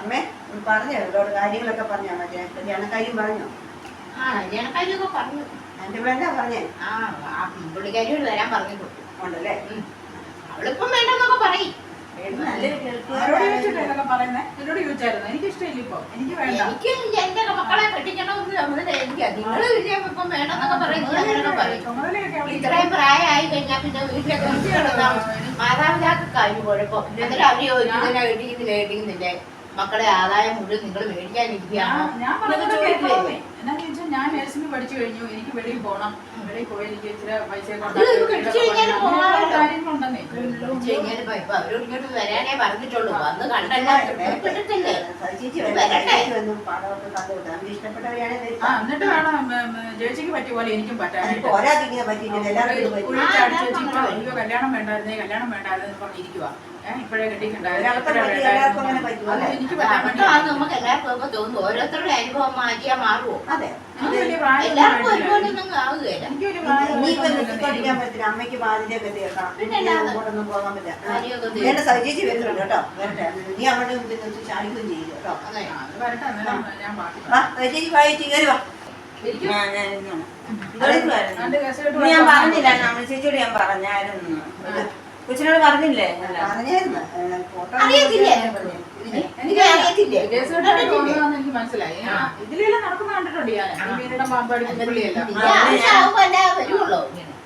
അമ്മേ പറഞ്ഞോ ഇവരോട് കാര്യങ്ങളൊക്കെ പറഞ്ഞോ മറ്റേ കല്യാണ കാര്യം പറഞ്ഞോ? ആ കല്യാണക്കാരിയൊക്കെ പറഞ്ഞു. മാതാപിതാക്കൾ വേണ്ട പറഞ്ഞേ? ആ പുള്ളിക്കാരിയോട് വരാൻ ഉണ്ടല്ലേ. അവളിപ്പം വേണ്ടെന്നൊക്കെ പറയും. ചോദിച്ചായിരുന്നു. എനിക്ക് ഇഷ്ടമില്ല ഇപ്പൊ. എനിക്ക് വേണ്ട. എനിക്ക് എന്റെ മക്കളെ കെട്ടിക്കണമെന്ന് ഇത്രയും പ്രായമായി കഴിഞ്ഞാൽ പിന്നെ വീട്ടിലൊക്കെ വൃത്തി കിടന്നാൽ മാതാപിതാക്കൾക്കായിരുന്നു കുഴപ്പം. എന്നിട്ട് അവർ ചോദിക്കുന്നില്ല കെട്ടിക്കുന്നില്ല കെട്ടിക്കുന്നില്ല മക്കളെ ആദായം മുഴുവൻ നിങ്ങൾ മേടിക്കാനിരിക്കുകയാണോ. എന്നാന്ന് ചോദിച്ചാൽ ഞാൻ നഴ്സിംഗ് പഠിച്ചു കഴിഞ്ഞു. എനിക്ക് വെളിയിൽ പോകണം വെളിയിൽ പോയി എനിക്ക് ഇച്ചിരി പൈസ. കാര്യങ്ങളുണ്ടെന്നേ. അവരോട് വരാനേ പറഞ്ഞിട്ടുള്ളൂ. വന്ന് കണ്ടല്ലേ? എന്നിട്ട് വേണം ചേച്ചിക്ക് പറ്റിയ പോലെ എനിക്കും പറ്റാനായിട്ട് കല്യാണം വേണ്ടായിരുന്നേ കല്യാണം വേണ്ടായിരുന്നു പറഞ്ഞിരിക്കുവാ ഇപ്പോഴേ എല്ലാവർക്കും അത് അല്ലേ? എനിക്ക് അത് വേണ്ടി നമുക്ക് എല്ലാവർക്കും ഒക്കെ തോന്നുന്നു. ഓരോരുത്തരുടെ അനുഭവം മാറ്റിയാ മാറുമോ അതെ. എനിക്ക് വലിയ പ്രായം എല്ലാവർക്കും ഒരുപോലെ ഒന്നും ആവുകയില്ല. എനിക്ക് ഒരു ഇനിയിപ്പോ പ്രായം നിർത്തിക്കൊണ്ടിരിക്കാൻ പറ്റില്ല. അമ്മയ്ക്ക് ബാധ്യതയൊക്കെ തീർക്കണം പിന്നെ അല്ലാതെ. അങ്ങോട്ടൊന്നും പോകാൻ പറ്റില്ല. കാര്യമൊക്കെ തീരും. വേണ്ട സഹിച്ചേച്ചി വരുന്നുണ്ട് കേട്ടോ. വരട്ടെ. നീ ചാടിക്കുകയും കേട്ടോ. വാ സഹിച്ചേച്ചി വായിച്ചു കയറി വാ. ഇരിക്കും. ഞാൻ. പറഞ്ഞില്ല നമ്മൾ ചേച്ചിയോട് ഞാൻ പറഞ്ഞായിരുന്നു. കൊച്ചിനോട് പറഞ്ഞില്ലേ? എനിക്ക് മനസ്സിലായി. ഇതിലെല്ലാം നടക്കുന്ന കണ്ടിട്ടുണ്ട് ഞാൻ. പാമ്പാടി പുള്ളിയെല്ലാം. അല്ലാതെ.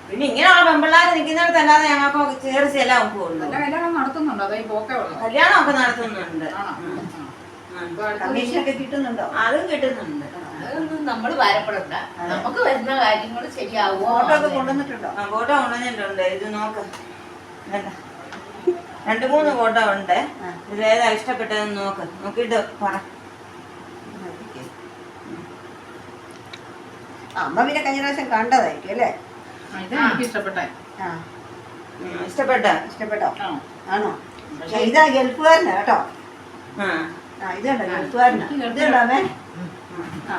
പിന്നെ ഇങ്ങനെയുള്ള പെമ്പിള്ളാർ നിൽക്കുന്നിടത്തല്ലാതെ ഞങ്ങൾക്ക് ചേർച്ച എല്ലാം ഒക്കുള്ളൂ നല്ല കല്യാണം നടത്തുന്നുണ്ടോ? അതോ ഈ പോക്കേ ഉള്ളൂ? കല്യാണം ഒക്കെ നടത്തുന്നുണ്ട്. കമ്മീഷനൊക്കെ കിട്ടുന്നുണ്ടോ? അതും കിട്ടുന്നുണ്ട്. അതൊന്നും നമ്മൾ ഭാരപ്പെടണ്ട നമുക്ക് വരുന്ന കാര്യങ്ങൾ ശരിയാവുമോ? ഫോട്ടോ ഒക്കെ കൊണ്ടുവന്നിട്ടുണ്ടോ? ആ ഫോട്ടോ കൊണ്ടുവന്നിട്ടുണ്ട്. ഇത് നോക്ക്. രണ്ട് മൂന്ന് ഫോട്ടോ ഉണ്ട്. ഇതിലേതാ ഇഷ്ടപ്പെട്ടതെന്ന് നോക്ക്. നോക്കിയിട്ട് പറ. ആ, അമ്മ പിന്നെ കഴിഞ്ഞ പ്രാവശ്യം കണ്ടതായിരിക്കും അല്ലേ? ആ, ഇത് എനിക്ക് ഇഷ്ടപ്പെട്ടെ. ഇഷ്ടപ്പെട്ട ഇഷ്ടപ്പെട്ടോ? ആണോ? പക്ഷെ ഇതാ ഗൾഫുകാരനാ കേട്ടോ? ആ. ഇതുണ്ടോ ഗൾഫുകാരനാ? ഇതുണ്ടോ അമ്മേ ആ.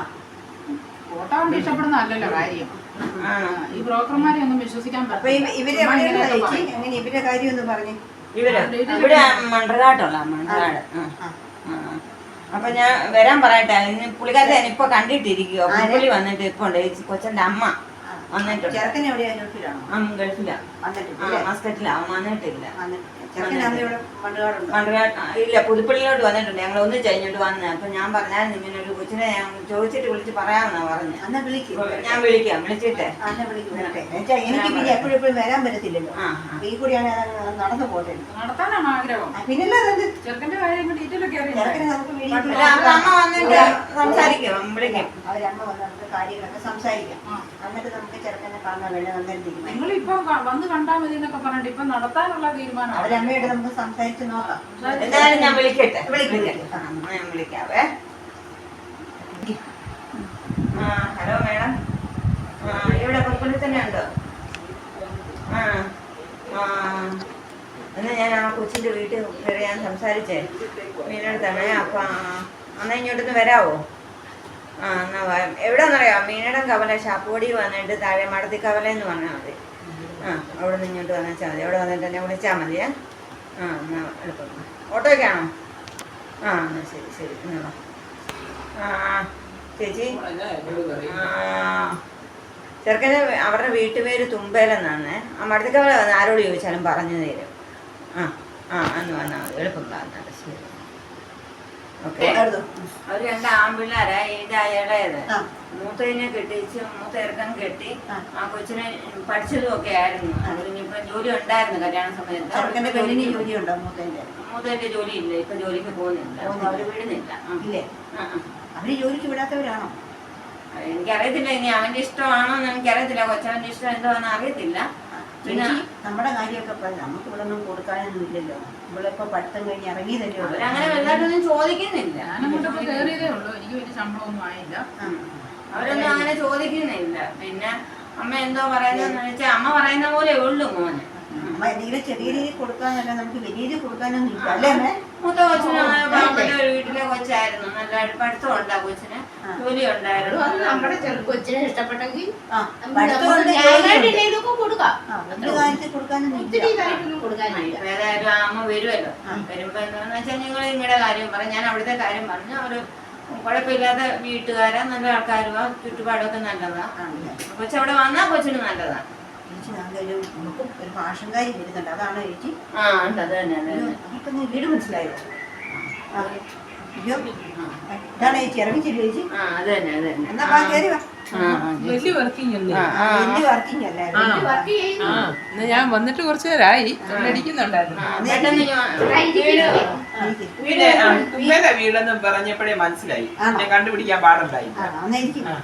ഫോട്ടോ കൊണ്ട് ഇഷ്ടപ്പെടുന്ന അല്ലല്ലോ കാര്യം. ഈ ബ്രോക്കർമാരെ ഒന്നും വിശ്വസിക്കാൻ അപ്പൊ പറ്റില്ല. ഇവർ. എങ്ങനെ ഇവരുടെ കാര്യം ഒന്ന് പറഞ്ഞു. ഇവർ? ഇവിടെ. അപ്പൊ ഞാൻ വരാൻ പറയട്ടെ. പുള്ളിക്കാരത്തെ ഞാൻ ഇപ്പൊ കണ്ടിട്ടിരിക്കുവോ? പുള്ളി വന്നിട്ട് ഇപ്പൊ ഉണ്ട്. കൊച്ചന്റെ അമ്മ വന്നിട്ടുണ്ട്. ഗൾഫിലാണോ? വന്നിട്ടില്ലേ. ഇല്ല പുതുപ്പള്ളിയിലോട്ട് വന്നിട്ടുണ്ട്. ഞങ്ങൾ ഒന്ന് കഴിഞ്ഞിട്ട് വന്ന്. അപ്പൊ ഞാൻ പറഞ്ഞാൽ ഇങ്ങനെ ഒരു കൊച്ചിനെ ഞാൻ ചോദിച്ചിട്ട് വിളിച്ച് പറയാമെന്നാ പറഞ്ഞു. അന്ന വിളിക്കും. ഞാൻ വിളിക്കാം വിളിച്ചിട്ട്. അന്ന വിളിക്കും എനിക്ക് പിന്നെ എപ്പോഴും എപ്പോഴും വരാൻ പറ്റത്തില്ലല്ലോ. ഈ കൂടിയാണ് നടന്നു പോട്ടെ നടത്താനാണ് ആഗ്രഹം? പിന്നല്ല ചെറുക്കന്റെ കാര്യം അമ്മ വന്നിട്ട് സംസാരിക്കും വിളിക്കും. അവരമ്മ വന്ന് നമുക്ക് കാര്യങ്ങളൊക്കെ സംസാരിക്കാം. എന്നിട്ട് നമുക്ക് ചെറുക്കനെ കാണാൻ വേണ്ടി തീരുമാനിക്കാം നിങ്ങൾ ഇപ്പൊ വന്ന് കണ്ടാൽ മതി എന്നൊക്കെ പറഞ്ഞിട്ട് ഇപ്പൊ നടത്താനുള്ള തീരുമാനം അവരമ്മയോട് നമുക്ക് സംസാരിച്ച് നോക്കാം. എന്തായാലും ഞാൻ വിളിക്കട്ടെ. ഞാൻ വിളിക്കാവേ. ആ ഹലോ മേഡം. ആ ഇവിടെ പുൽപ്പള്ളി തന്നെ ഉണ്ടോ? ആ ഞാൻ ആ കൊച്ചിന്റെ വീട്ടിൽ കയറി ഞാൻ സംസാരിച്ചേ. മീനടുത്താണ് അപ്പം അന്നാ ഇങ്ങോട്ടൊന്ന് വരാവോ? ആ എന്നാ എവിടെയാണെന്നറിയാം? മീനടം കവല ഷാപ്പുപൊടി വന്നിട്ട് താഴെ മടത്തി കവല എന്ന് പറഞ്ഞാൽ മതി. ആ അവിടെ നിന്ന് ഇങ്ങോട്ട് വന്നാൽ മതി അവിടെ വന്നിട്ട് എന്നെ വിളിച്ചാൽ മതിയേ ആ എന്നാ എളുപ്പം ഓട്ടോയ്ക്കാണോ ആ എന്നാൽ ശരി ശരി എന്നാ. ആ ചേച്ചി? ആ ചെറുക്കന് അവരുടെ വീട്ടുപേര് തുമ്പേലെന്നാണ്. ആ മടത്തിക്കവല വന്ന് ആരോട് ചോദിച്ചാലും പറഞ്ഞു തരും. ആ ആ അന്ന് വന്നാൽ മതി. എളുപ്പം പറഞ്ഞാൽ എടുത്തോ. രണ്ട് ആൺപിള്ളേരാ ഇത് അയാളേത്. മൂത്തതിനെ കെട്ടിച്ച് മൂത്ത ഇറക്കം കെട്ടി ആ. കൊച്ചിനെ പഠിച്ചതും ഒക്കെ ആയിരുന്നു അതിനിപ്പം ജോലി ഉണ്ടായിരുന്നു കല്യാണ സമയത്ത്. പെണ്ണിന് ജോലിയുണ്ടോ. മൂത്തന്റെ മൂത്തതിന്റെ ജോലി ഇല്ല ഇപ്പൊ ജോലിക്ക് പോകുന്നില്ല. അവർ വിടുന്നില്ല. അവർ ജോലിക്ക് വിടാത്തവരാണോ? എനിക്കറിയത്തില്ല ഇനി അവന്റെ ഇഷ്ടമാണോ എന്ന് എനിക്കറിയത്തില്ല. കൊച്ചവന്റെ ഇഷ്ടം എന്താണെന്ന് അറിയത്തില്ല. പിന്നെ നമ്മുടെ കാര്യമൊക്കെ പറഞ്ഞ് നമുക്ക് ഇവിടെ ഒന്നും കൊടുക്കാനൊന്നും ഇല്ലല്ലോ നമ്മളിപ്പോ പഠിത്തം കഴിഞ്ഞ് ഇറങ്ങി ഉള്ളൂ. അങ്ങനെ വലുതായിട്ടൊന്നും ചോദിക്കുന്നില്ല. കയറിയതേ ഉള്ളൂ. എനിക്ക് വലിയ ശമ്പളമൊന്നും ആയില്ല. ആ. അവരൊന്നും അങ്ങനെ ചോദിക്കുന്നില്ല. പിന്നെ അമ്മ എന്തോ പറയുന്നതെന്ന് വെച്ചാൽ അമ്മ പറയുന്ന പോലെ ഉള്ളു മോന്. അമ്മ എന്തെങ്കിലും ചെറിയ രീതിയിൽ കൊടുക്കാനല്ല നമുക്ക് വലിയ രീതിയിൽ കൊടുക്കാനൊന്നും ഇല്ല. അല്ലേ അമ്മേ? മൂത്ത കൊച്ചിന് ഒരു വീട്ടിലെ കൊച്ചായിരുന്നു. നല്ല പഠിത്തം ഉണ്ടാ കൊച്ചിന്. ജോലി ഉണ്ടായിരുന്നു. വന്ന് നമ്മുടെ ചെറു കൊച്ചിനെ ഇഷ്ടപ്പെട്ടെങ്കിൽ പഠിത്തം കൊടുക്കാം. ഒത്തിരി ഇതായിട്ടൊന്നും കൊടുക്കാനില്ല. ഏതായാലും അമ്മ വരുമല്ലോ. വരുമ്പോ എന്താന്ന് വെച്ചാൽ നിങ്ങൾ നിങ്ങളുടെ കാര്യം പറ. ഞാൻ അവിടുത്തെ കാര്യം പറഞ്ഞു അവർ കുഴപ്പമില്ലാത്ത വീട്ടുകാരാ നല്ല ആൾക്കാരുവാ ചുറ്റുപാടൊക്കെ നല്ലതാ. കൊച്ചവിടെ വന്നാ കൊച്ചിന് നല്ലതാ. ചേച്ചി ഞാൻ ഒരു നമുക്കും ഒരു ഭാഷങ്കാരി വരുന്നുണ്ട്. അതാണ് ചേച്ചി. ആ ഉണ്ട്. അത് തന്നെ അത് തന്നെ. നമുക്കൊന്ന് വീട് മനസ്സിലായോ? ആ. അയ്യോ. ഇതാണ് ചേച്ചി ഇറങ്ങിച്ചില്ല ചേച്ചി. ആ അത് തന്നെ അത് തന്നെ. എന്നാ വാ കയറി വാ. ആ, ആ, വലിയ വർക്കിംഗ് അല്ലേ? ആ, ആ, വലിയ വർക്കിംഗ് അല്ലേ? ആ. ആ എന്നാ ഞാൻ വന്നിട്ട് കുറച്ചു നേരമായി അടിക്കുന്നുണ്ടായിരുന്നു ആ, പെട്ടെന്ന് ഞാൻ- വീട് എനിക്ക് വീട് ആ, തുമ്പേടെ വീടെന്ന് പറഞ്ഞപ്പോഴേ മനസ്സിലായി. ആണോ? ഞാൻ കണ്ടുപിടിക്കാൻ പാടുണ്ടായി ആ എന്നാ എനിക്ക് ആ.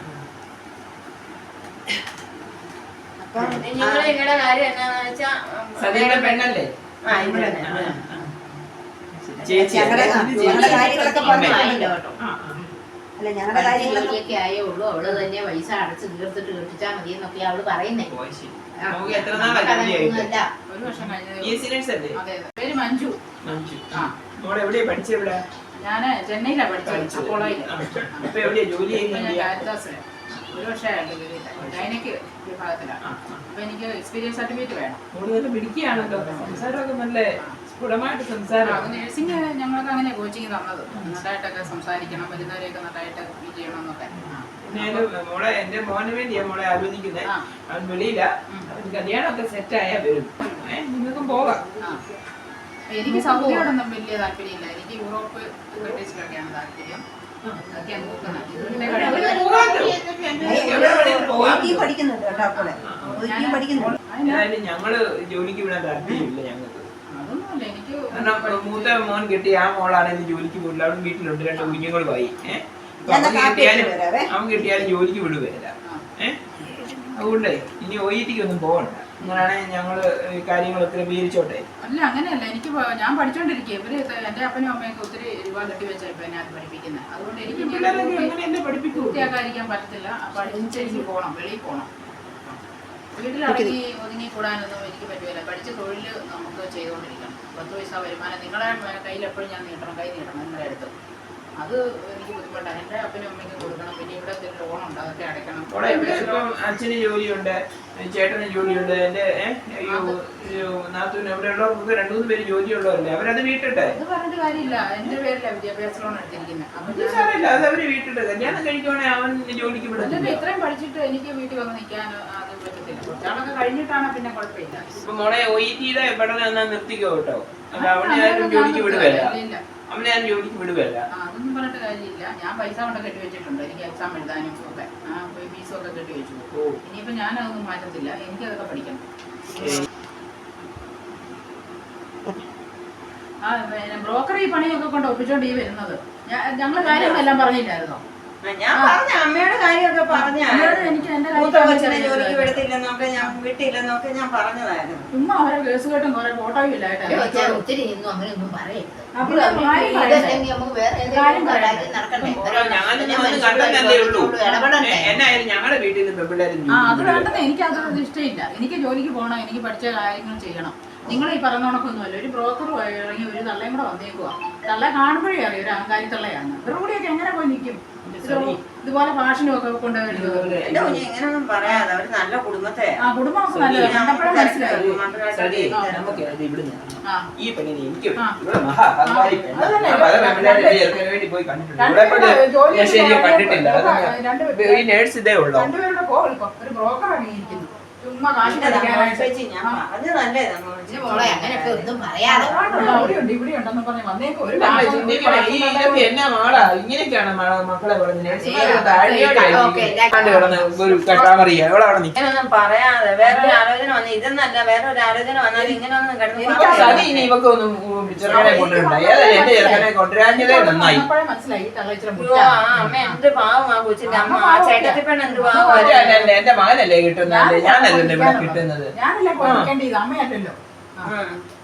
അപ്പം നിങ്ങൾ നിങ്ങളുടെ കാര്യം എന്നാന്ന് വെച്ചാ ഉം, സതിയുടെ പെണ്ണല്ലേ? ആ ഇവിടെ. ചേച്ചി ഞങ്ങളുടെ ഞങ്ങളുടെ കാര്യങ്ങളൊക്കെ അല്ല ഞങ്ങളുടെ കാര്യങ്ങളൊക്കെ ആയേ ഉള്ളൂ. അവൾ തന്നെ പൈസ അടച്ച് തീർത്തിട്ട് കെട്ടിച്ചാ മതി എന്നൊക്കെ അവൾ പറയുന്നേ. പേര് മഞ്ജു. മഞ്ജു. ആ. മോളെ എവിടെയാ പഠിച്ചെവിടെ ഞാൻ ചെന്നൈയിലാ പഠിച്ചത് പഠിച്ചത്. അപ്പോളോയിൽ. ആ. ജോലി ഞാൻ ചെയ്യുന്നത് ഒരു വർഷമായിട്ട് ഗൈനക്ക് വിഭാഗത്തിലാണ്. അപ്പൊ എനിക്ക് എക്സ്പീരിയൻസ് സർട്ടിഫിക്കറ്റ് വേണം. നല്ല പിടിക്കുകയാണല്ലോ. സംസാരമൊക്കെ നല്ല സ്ഫുടമായിട്ട് സംസാരം. നഴ്സിംഗ് ഞങ്ങൾക്ക് അങ്ങനെ കോച്ചിങ് തന്നത്. നന്നായിട്ടൊക്കെ സംസാരിക്കണം വരുന്നവരെയൊക്കെ നന്നായിട്ട് മീറ്റ് ചെയ്യണം എന്നൊക്കെ എന്നാലും മോളെ എന്റെ മോന് വേണ്ടിയാ മോളെ ആലോചിക്കുന്നത്. അവൻ വെളിയില. കല്യാണമൊക്കെ സെറ്റ് വരും. നിങ്ങൾക്കും പോകാം. എനിക്ക് സൗദിയോടൊന്നും വലിയ താല്പര്യമില്ല. എനിക്ക് യൂറോപ്പ് ബ്രിട്ടീഷിലൊക്കെയാണ് താല്പര്യം. പഠിക്കുന്നുണ്ട് കേട്ടോ അപ്പോളെ ഞങ്ങൾ ജോലിക്ക് വിടാൻ താല്പര്യമില്ല ഞങ്ങൾക്ക്. കാരണം മൂത്ത മോൻ കിട്ടി ആ മോളാണെങ്കിൽ ജോലിക്ക് പോയില്ല അവിടെ വീട്ടിലുണ്ട്. രണ്ട് കുഞ്ഞുങ്ങളുമായി പോയി അവൻ കിട്ടിയാലും അവൻ കിട്ടിയാലും ജോലിക്ക് വിടുകയില്ല ഏഹ് അതുകൊണ്ടേ ഇനി ഒ ഒന്നും പോകണ്ട അങ്ങനെയാണെങ്കിൽ ഞങ്ങൾ ഈ കാര്യങ്ങൾ ക്രമീകരിച്ചോട്ടെ അല്ല അങ്ങനെയല്ല. എനിക്ക് ഞാൻ പഠിച്ചോണ്ടിരിക്കുക ഇവർ എന്റെ അപ്പനും അമ്മയൊക്കെ ഒത്തിരി രൂപ കെട്ടി വെച്ചാൽ ഇപ്പൊ എന്നെ പഠിപ്പിക്കുന്നത്. അതുകൊണ്ട് എനിക്ക് പൂർത്തിയാക്കാതിരിക്കാൻ പറ്റത്തില്ല. അപ്പൊ അതിനനുസരിച്ച് പോകണം വെളിയിൽ പോകണം വീട്ടിലടങ്ങി ഒതുങ്ങി കൂടാനൊന്നും എനിക്ക് പറ്റുകയില്ല. പഠിച്ച തൊഴിൽ നമുക്ക് ചെയ്തുകൊണ്ടിരിക്കണം. പത്ത് പൈസ വരുമാനം നിങ്ങളുടെ കയ്യിൽ എപ്പോഴും ഞാൻ നീട്ടണം കൈ നീട്ടണം നിങ്ങളുടെ അടുത്ത്. അത് എനിക്ക് ബുദ്ധിമുട്ടാണ്. എന്റെ അപ്പനും അമ്മയ്ക്കും കൊടുക്കണം. പിന്നെ ഇവിടെ ലോൺ ഉണ്ട്? അതൊക്കെ അടയ്ക്കണം. ഇവിടെ ഇപ്പം അച്ഛന് ജോലിയുണ്ട്. ചേട്ടന് ജോലിയുണ്ട്. എന്റെ നാത്തൂന് ഇവിടെ ഉള്ളവർക്കൊക്കെ രണ്ടു മൂന്ന് പേര് ജോലിയുള്ളവരല്ലേ? അവരത് വീട്ടിട്ടെ? അത് പറഞ്ഞിട്ട് കാര്യമില്ല. എന്റെ പേരിലാണ് വിദ്യാഭ്യാസ ലോൺ എടുത്തിരിക്കുന്നത് അപ്പം അത് അവർ വീട്ടിട്ട് കല്യാണം കഴിക്കുവാണെങ്കിൽ അവൻ ജോലിക്ക് വിടത്തില്ല ഇത്രയും പഠിച്ചിട്ട് എനിക്ക് വീട്ടിൽ വന്ന് നിൽക്കാനോ അത് പറ്റത്തില്ല. കുറച്ചാളൊക്കെ കഴിഞ്ഞിട്ടാണ് പിന്നെ കുഴപ്പമില്ല. ഇപ്പൊ മോളെ ഒ ഇ ടിയുടെ പഠനം എന്നാ നിർത്തിക്കോ കേട്ടോ? അവനെ ആരും ജോലിക്ക് വിടുകയല്ല. അവനെ ഞാൻ ജോലിക്ക് വിടുകയല്ല. ആ, അതൊന്നും പറഞ്ഞിട്ട് കാര്യമില്ല. ഞാൻ പൈസ കൊണ്ട് കെട്ടി വെച്ചിട്ടുണ്ട്. എനിക്ക് എക്സാം എഴുതാനും ഒക്കെ ആ ഫീസും ഒക്കെ കെട്ടി വെച്ചു. ഓ. ഇനിയിപ്പോ ഞാൻ അതൊന്നും മാറ്റത്തില്ല എനിക്കതൊക്കെ പഠിക്കണം. ആ പിന്നെ ബ്രോക്കർ ഈ പണിയൊക്കെ കൊണ്ട് ഒപ്പിച്ചോണ്ട് ഈ വരുന്നത്. ഞങ്ങൾ കാര്യങ്ങളെല്ലാം പറഞ്ഞില്ലായിരുന്നോ? ഞാൻ പറഞ്ഞ അമ്മയുടെ കാര്യമൊക്കെ പറഞ്ഞ അന്നേരം എനിക്ക് എന്റെ മൂത്ത കാര്യം കൊച്ചിനെ പറഞ്ഞില്ലായിരുന്നു. ജോലിക്ക് വിടത്തില്ലെന്നൊക്കെ ഞാൻ വിട്ടില്ലെന്നൊക്കെ ഞാൻ പറഞ്ഞതായിരുന്നു. കേസ് കേട്ടും കുറെ ഇല്ലായിട്ട് ഒത്തിരി നിന്നും അങ്ങനെയൊന്നും പറയരുത്. അത് വേണ്ടെന്ന് എനിക്ക് അതൊരു ഇഷ്ടമില്ല എനിക്ക് ജോലിക്ക് പോകണം എനിക്ക് പഠിച്ച കാര്യങ്ങൾ ചെയ്യണം. നിങ്ങൾ ഈ പറഞ്ഞ കണക്കൊന്നുമല്ല. ഒരു ബ്രോക്കർ ഇറങ്ങി ഒരു തള്ളയും കൂടെ വന്നേക്കുവാ. തള്ള കാണുമ്പോഴേ അറിയാം ഒരു അഹങ്കാരി തള്ളയാണ് ഇവരുടെ കൂടെയൊക്കെ എങ്ങനെ പോയി നിൽക്കും? ഇതുപോലെ ഫാഷനും ഒക്കെ ഇതുപോലെ എന്റെ കുഞ്ഞ് ഇങ്ങനൊന്നും പറയാതെ അവർ നല്ല കുടുംബത്തെ ആ കുടുംബമൊക്കെ നല്ലതാണ് കണ്ടപ്പോഴേ മനസ്സിലായി. സരി, നമുക്ക് അത് ഇവിടുന്ന് കാണാം. ഈ പെണ്ണിനെ എനിക്ക് ആ. ഇവിടെ മഹാ അഹങ്കാരി പെണ്ണാ. ഞാൻ പല പെൺപിള്ളേരുടെ ചെറുക്കന് വേണ്ടി പോയി കണ്ടിട്ടുണ്ട്. ഇവിടെ ജോലി ഞാൻ കണ്ടിട്ടില്ല. രണ്ട് അതൊക്കെ പേര് ഈ നേഴ്സ് ഇതേ ഉള്ളോ? രണ്ടുപേരുടെ പോ ഇപ്പം. ഒരു ബ്രോക്കർ ഇറങ്ങിയിരിക്കുന്നു ചുമ്മാ കാശ് കളിക്കാനായിട്ട് ചേച്ചി ഞാൻ പറഞ്ഞതല്ലേ പക്ഷെ മോളെ അങ്ങനെയൊക്കെ ഒന്നും പറയാതെ. എന്നാ ഇങ്ങനെയൊക്കെയാണ് മക്കളെ ഇങ്ങനൊന്നും പറയാതെ വേറെ ഒരു ആലോചന വന്നു. ഇതെന്നല്ല വേറെ ഒരു ആലോചന വന്നാൽ ഇങ്ങനെ ഒന്നും ഇനി ഇവക്ക് ഒന്നും ചെറുക്കനെ കൊണ്ടുവരണ്ട. ഏതായാലും എന്റെ ചെറുക്കനെ കൊണ്ടുവരാഞ്ഞതേ നന്നായി. അമ്മ എന്ത് പാവമാ കൊച്ചിന്റെ അമ്മ. ആ ചേട്ടത്തി പെണ്ണ് എന്ത് ഒറ്റ പാവമാ അല്ല, അല്ല, എന്റെ മകനല്ലേ കിട്ടുന്നത്? ഞാനല്ലേ ഇവിടെ കിട്ടുന്നത്? ഞാനല്ലേ അമ്മയല്ലോ.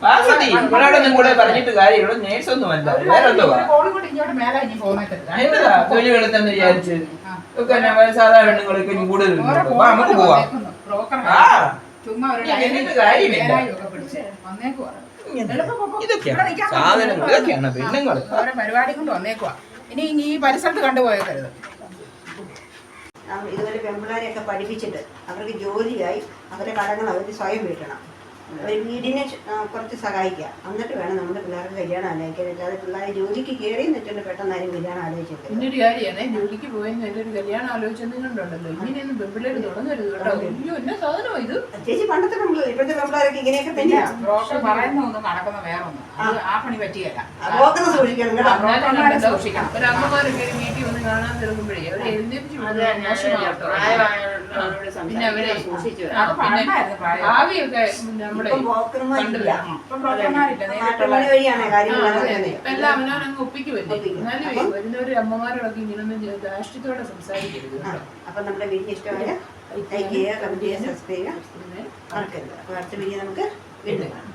വാസതി ഇവളോടൊന്നും കൂടെ പറഞ്ഞിട്ട് കാര്യം നേഴ്സ് ഒന്നും അല്ല. ഒരു വേറെ എന്തോ ഒരു ഇങ്ങോട്ട് മേലെ ഇനി പോന്നേക്കരുത്. എന്നതാ തൊലി വെളുത്തെന്ന് വിചാരിച്ച്. ആ. ഒക്കെ എന്നാ സാധാ പെണ്ണുങ്ങളൊക്കെ ഇനി കൂടുതൽ വാ, നമുക്ക് പോവാം. ആ. കാര്യമില്ല. ഇതൊക്കെയാണ് സാധനങ്ങൾ. ഇതൊക്കെയാണ് പെണ്ണുങ്ങൾ പരിപാടി കൊണ്ട് വന്നേക്കുവാ. ഇനി ഈ പരിസരത്ത് കണ്ടുപോയേക്കരുത് ഇതുപോലെ പെമ്പിള്ളേരെയൊക്കെ പഠിപ്പിച്ചിട്ട് അവർക്ക് ജോലിയായി അവരുടെ കടങ്ങൾ അവർ സ്വയം വീട്ടണം. അവർ വീടിനെ കുറച്ച് സഹായിക്കുക. എന്നിട്ട് വേണം നമ്മുടെ പിള്ളേർക്ക് കല്യാണം ആലോചിക്കാൻ അല്ലാതെ പിള്ളേർ ജോലിക്ക് കയറി എന്നിട്ടുണ്ട് പെട്ടെന്ന് ആരും കല്യാണം ആലോചിച്ചിട്ട് പിന്നെ ഒരു കാര്യമാണ് ജോലിക്ക് പോയി ഒരു കല്യാണം ആലോചിച്ചത് കണ്ടുണ്ടല്ലോ ഇങ്ങനെയൊന്നും പെൺപിള്ളേർ തുടങ്ങരുത് കേട്ടോ. അയ്യോ എന്നെ സാധനം ഇത്? ചേച്ചി പണ്ടത്തെ പെൺപിള്ളേർ ഇപ്പോഴത്തെ പെൺപിള്ളേരൊക്കെ ഇങ്ങനെയൊക്കെ തന്നെയാണ് ബ്രോക്കർ പറയുന്ന ഒന്നും നടക്കുന്ന വേറെ ഒന്നും അത് ആ പണി പറ്റിയല്ല. നോക്കുന്നത് സൂക്ഷിക്കണം സൂക്ഷിക്കണം. ഒരു അമ്മമാരൊക്കെ ഒരു വീട്ടിൽ വന്ന് കാണാൻ തിരക്കുമ്പോഴേ അവരെ എഴുന്നേപ്പിച്ച് വിടുന്നത് നമ്മുടെ എല്ലാം അവനവനങ്ങ് ഒപ്പിക്കുമല്ലേ ഒപ്പിക്കും. എന്നാലും അപ്പം- വരുന്നവര് അമ്മമാരോടൊക്കെ ഇങ്ങനൊന്നും സംസാരിക്കരുത് അപ്പം നമ്മുടെ വീഡിയോ ഇഷ്ടമായ ലൈക്ക് ചെയ്യുക കമന്റ് ചെയ്യുക സബ്സ്ക്രൈബ് ചെയ്യുക. മറക്കരുത്. അടുത്ത വീഡിയോ നമുക്ക് വീണ്ടും കാണാം.